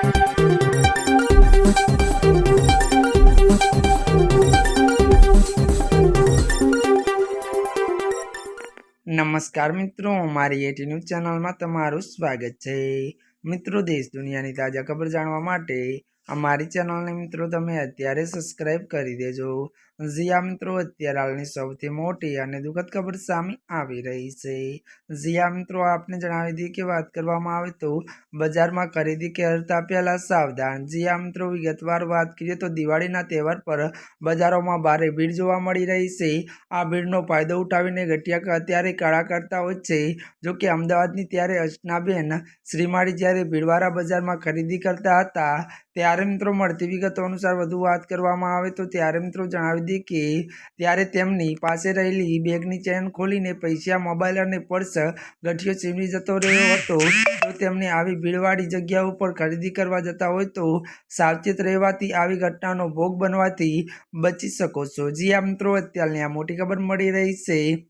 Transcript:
નમસ્કાર મિત્રો, મારી એટી ન્યૂઝ ચેનલમાં તમારું સ્વાગત છે. મિત્રો, દેશ દુનિયાની તાજા ખબર જાણવા માટે અમારી ચેનલને મિત્રો તમે અત્યારે સબસ્ક્રાઈબ કરી દેજો. જીયા મિત્રો, અત્યારે હાલની સૌથી મોટી અને દુઃખદ ખબર સામે આવી રહી છે. જીયા મિત્રો, આપને જણાવી દઈએ કે વાત કરવામાં આવે તો બજારમાં ખરીદી કરતા પહેલાં સાવધાન. જીયા મિત્રો, વિગતવાર વાત કરીએ તો દિવાળીના તહેવાર પર બજારોમાં ભારે ભીડ જોવા મળી રહી છે. આ ભીડનો ફાયદો ઉઠાવીને ગટિયા અત્યારે કાળા કરતા હોય છે. જો કે અમદાવાદની ત્યારે અર્ચનાબેન શ્રીમાળી જ્યારે ભીડવાળા બજારમાં ખરીદી કરતા હતા, ત્યારે મિત્રો મળતી વિગતો અનુસાર વધુ વાત કરવામાં આવે તો ત્યારે મિત્રો જણાવી દઈએ કે ત્યારે તેમની પાસે રહેલી બેગની ચેન ખોલીને પૈસા, મોબાઈલ અને પર્સ ગઠિયો છીનવી જતો રહ્યો હતો. જો તેમને આવી ભીડવાળી જગ્યા ઉપર ખરીદી કરવા જતા હોય તો સાવચેત રહેવાથી આવી ઘટનાનો ભોગ બનવાથી બચી શકો છો. જી આ મિત્રો, અત્યારની આ મોટી ખબર મળી રહી છે.